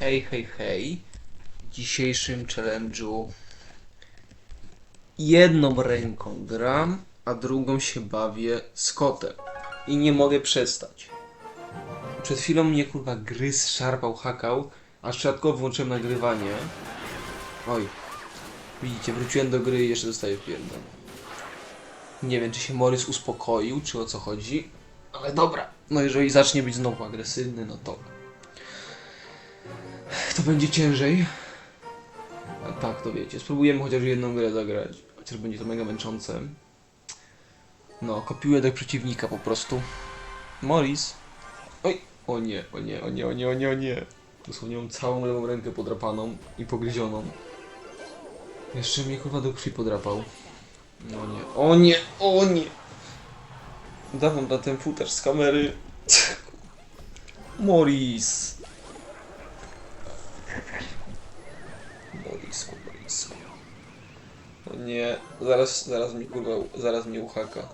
Hej, hej, hej. W dzisiejszym challenge'u jedną ręką gram, a drugą się bawię z kotem. I nie mogę przestać. Przed chwilą mnie kurwa gryz, szarpał, hakał, a przypadkowo włączyłem nagrywanie. Oj. Widzicie, wróciłem do gry i jeszcze dostaję pierdol. Nie wiem, czy się Morris uspokoił, czy o co chodzi, ale dobra. No jeżeli zacznie być znowu agresywny, no to... To będzie ciężej. A tak, to wiecie. Spróbujemy chociaż jedną grę zagrać. Chociaż będzie to mega męczące. No, kopiuję do przeciwnika po prostu. Morris. Oj! O nie, o nie, o nie, o nie, o nie, o nie. Dosłownie mam całą lewą rękę podrapaną i pogryzioną. Jeszcze mnie kurwa do krwi podrapał. No nie, o nie, o nie! Dawam na ten footage z kamery. Morris! Morisku, Morisku. O nie, zaraz, zaraz mi kurwa, zaraz mnie uchaka.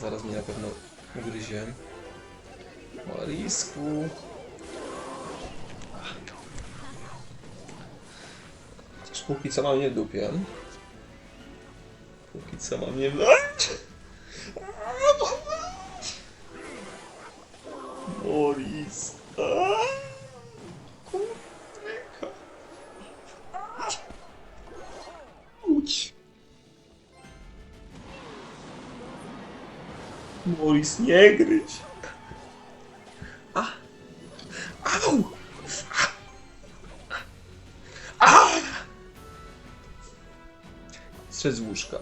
Zaraz mnie na pewno ugryzie. Morisku. Chociaż póki co mam nie w dupie. Póki co mam nie Moris, nie gryź. A. Au. A. Zszedł z łóżka.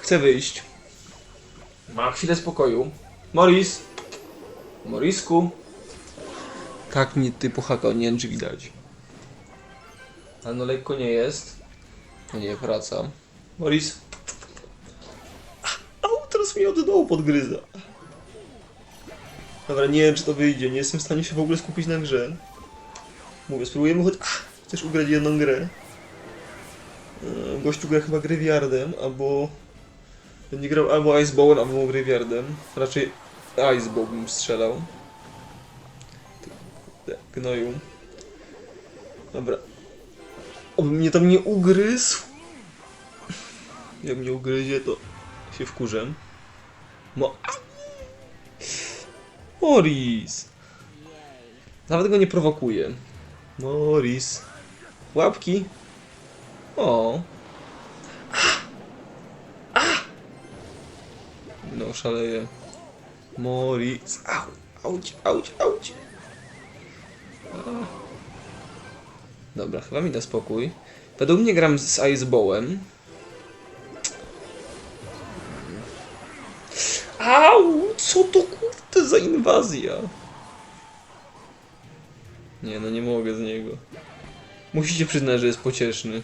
Chcę wyjść. Ma chwilę spokoju. Morris. Morisku. Tak mnie ty pohakał, nie wiem czy widać. Ale no lekko nie jest. No nie, wraca. Morris. Teraz mnie od dołu podgryza. Dobra, nie wiem czy to wyjdzie, nie jestem w stanie się w ogóle skupić na grze. Mówię, spróbujemy choć... Ach, chcesz ugrać jedną grę. E, Gościu gra chyba Graveyardem, albo... Będzie grał albo Icebowem, albo Graveyardem. Raczej Icebow bym strzelał. Ty gnoju. Dobra. Oby mnie tam nie ugryzł. Jak mnie ugryzie, to się wkurzę. Mo... Morris! Nawet go nie prowokuję. Morris. Łapki. O. No, szaleję. Morris. Au, auć, auć, auć. Dobra, chyba mi da spokój. Według mnie gram z Icebowem. Au! Co to kurde za inwazja? Nie, no nie mogę z niego. Musicie przyznać, że jest pocieszny.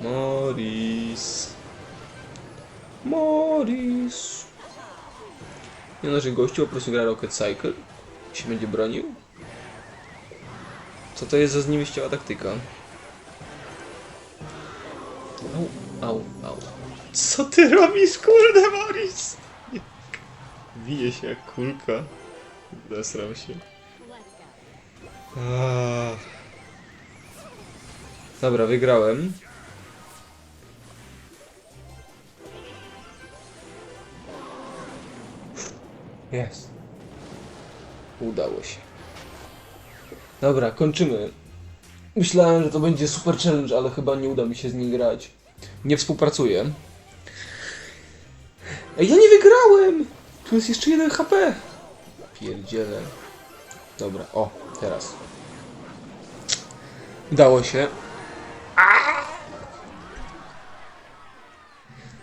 Morris. Morris. Nie no, że gościu po prostu gra Rocket Cycle i się będzie bronił? Co to jest za zniewieściała taktyka? Au, au, au. Co ty robisz, kurde, Morris? Wije się jak kulka. Zesram się. Dobra, wygrałem. Jest. Udało się. Dobra, kończymy. Myślałem, że to będzie super challenge, ale chyba nie uda mi się z nim grać. Nie współpracuję. Ej, ja nie wygrałem! Tu jest jeszcze jeden HP. Pierdziele. Dobra, o, teraz. Udało się.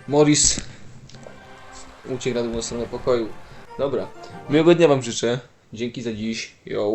Morris uciekł na drugą stronę pokoju. Dobra, miłego dnia wam życzę. Dzięki za dziś. Yo.